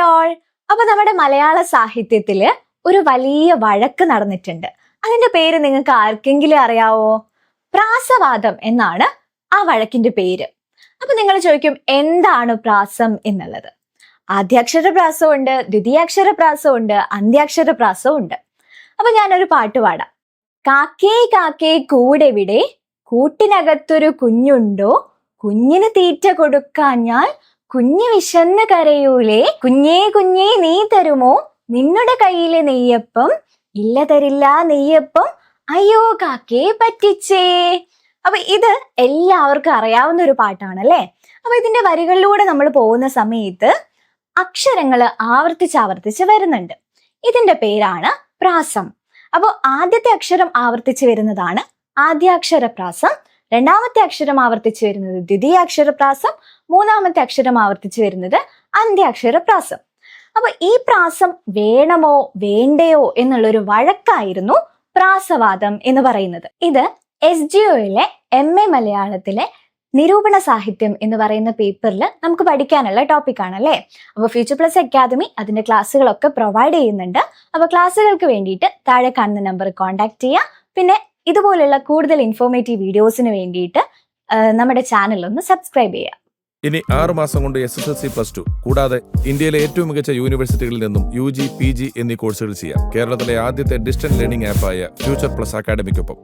All അപ്പൊ നമ്മുടെ മലയാള സാഹിത്യത്തിൽ ഒരു വലിയ വഴക്ക് നടന്നിട്ടുണ്ട്. അതിന്റെ പേര് നിങ്ങൾക്ക് ആർക്കെങ്കിലും അറിയാവോ? പ്രാസവാദം എന്നാണ് ആ വഴക്കിന്റെ പേര്. അപ്പൊ നിങ്ങൾ ചോദിക്കും എന്താണ് പ്രാസം എന്നുള്ളത്? ആദ്യാക്ഷര പ്രാസമുണ്ട് ദ്വിതീയാക്ഷര പ്രാസമുണ്ട് അന്ത്യാക്ഷര പ്രാസവും ഉണ്ട്. അപ്പൊ ഞാനൊരു പാട്ട് പാടാം. കാക്കേ കാക്കേ കൂടെവിടെ? കൂട്ടിനകത്തൊരു കുഞ്ഞുണ്ടോ? കുഞ്ഞിന് തീറ്റ കൊടുക്കാഞ്ഞാൽ കുഞ്ഞ് വിശന്ന് കരയൂലേ കുഞ്ഞേ കുഞ്ഞേ നീ തരുമോ? നിന്നുടെ കയ്യിലെ നെയ്യപ്പം ഇല്ല തരില്ല നെയ്യപ്പം അയ്യോ കാക്കേ പറ്റിച്ചേ. അപ്പൊ ഇത് എല്ലാവർക്കും അറിയാവുന്ന ഒരു പാട്ടാണ് പാട്ടാണല്ലേ? അപ്പൊ ഇതിന്റെ വരികളിലൂടെ നമ്മൾ പോകുന്ന സമയത്ത് അക്ഷരങ്ങൾ ആവർത്തിച്ച് ആവർത്തിച്ച് വരുന്നുണ്ട്. ഇതിന്റെ പേരാണ് പ്രാസം. അപ്പോൾ ആദ്യത്തെ അക്ഷരം ആവർത്തിച്ച് വരുന്നതാണ് ആദ്യാക്ഷര പ്രാസം രണ്ടാമത്തെ അക്ഷരം ആവർത്തിച്ചു വരുന്നത് ദ്വിതീയ പ്രാസം മൂന്നാമത്തെ അക്ഷരം ആവർത്തിച്ചു വരുന്നത് അന്ത്യാക്ഷരപ്രാസം അപ്പൊ ഈ പ്രാസം വേണമോ വേണ്ടയോ എന്നുള്ളൊരു വഴക്കായിരുന്നു പ്രാസവാദം എന്ന് പറയുന്നത്. ഇത് എസ് ജി ഒയിലെ എം എ മലയാളത്തിലെ നിരൂപണ സാഹിത്യം എന്ന് പറയുന്ന പേപ്പറിൽ നമുക്ക് പഠിക്കാനുള്ള ടോപ്പിക് ആണല്ലേ? അപ്പോൾ ഫ്യൂച്ചർ പ്ലസ് അക്കാദമി അതിന്റെ ക്ലാസ്സുകളൊക്കെ പ്രൊവൈഡ് ചെയ്യുന്നുണ്ട്. അപ്പോൾ ക്ലാസ്സുകൾക്ക് വേണ്ടിയിട്ട് താഴെ കാണുന്ന നമ്പർ കോൺടാക്ട് ചെയ്യുക. പിന്നെ ഇതുപോലുള്ള കൂടുതൽ ഇൻഫോർമേറ്റീവ് വീഡിയോസിന് വേണ്ടിയിട്ട് നമ്മുടെ ചാനൽ ഒന്ന് സബ്സ്ക്രൈബ് ചെയ്യുക. ഇനി ആറ് മാസം കൊണ്ട് S S L C plus two കൂടാതെ ഇന്ത്യയിലെ ഏറ്റവും മികച്ച യൂണിവേഴ്സിറ്റികളിൽ നിന്നും യു ജി പി ജി എന്നീ കോഴ്സുകൾ ചെയ്യാം. കേരളത്തിലെ ആദ്യത്തെ ഡിസ്റ്റൻസ് ലേണിംഗ് ആപ്പായ ഫ്യൂച്ചർ പ്ലസ് അക്കാഡമിക്കൊപ്പം